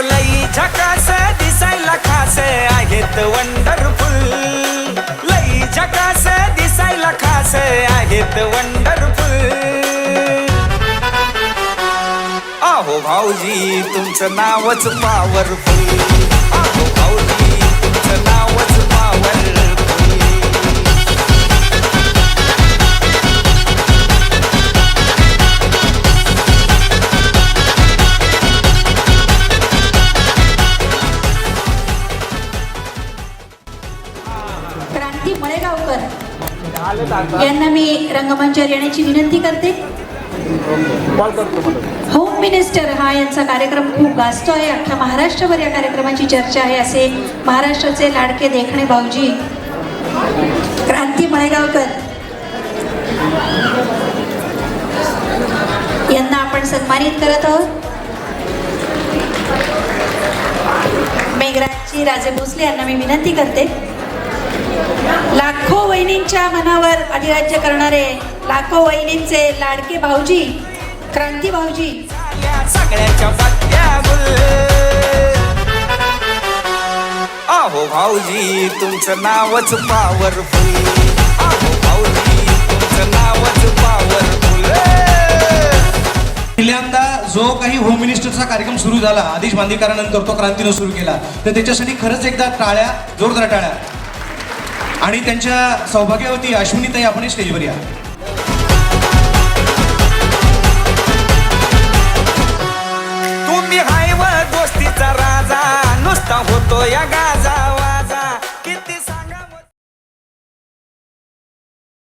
लई झकास दिसायला खास आहेत वंडरफुल. लई झकास दिसायला खास आहेत वंडरफुल. आहो भाऊजी तुमचं नावच पॉवरफुल क्रांती मळेगावकर. यांना मी रंगमंचावर येण्याची विनंती करते. होम मिनिस्टर हा यांचा कार्यक्रम खूप गाजतो आहे. अख्ख्या महाराष्ट्रभर या कार्यक्रमाची चर्चा आहे असे महाराष्ट्राचे लाडके देखणे भाऊजी. क्रांती मळेगावकर. यांना आपण सन्मानित करत आहोत. मेघराजची राजे भोसले यांना मी विनंती करते. वहिनींच्या मनावर अधिराज्य करणारे लाखो वहिनींचे लाडके भाऊजी क्रांती भाऊजी. आहो भाऊजी तुमचं नावच पॉवरफुल आहो भाऊजी तुमचं नावच पॉवरफुल पहिल्यांदा जो काही होम मिनिस्टरचा कार्यक्रम सुरू झाला आदेश बांधीकरानंतर तो क्रांतीनं सुरू केला तर त्याच्यासाठी खरंच एकदा टाळ्या जोरदार टाळ्या. आणि त्यांच्या सौभाग्यावरती अश्विनीताई आपण स्टेजवर या.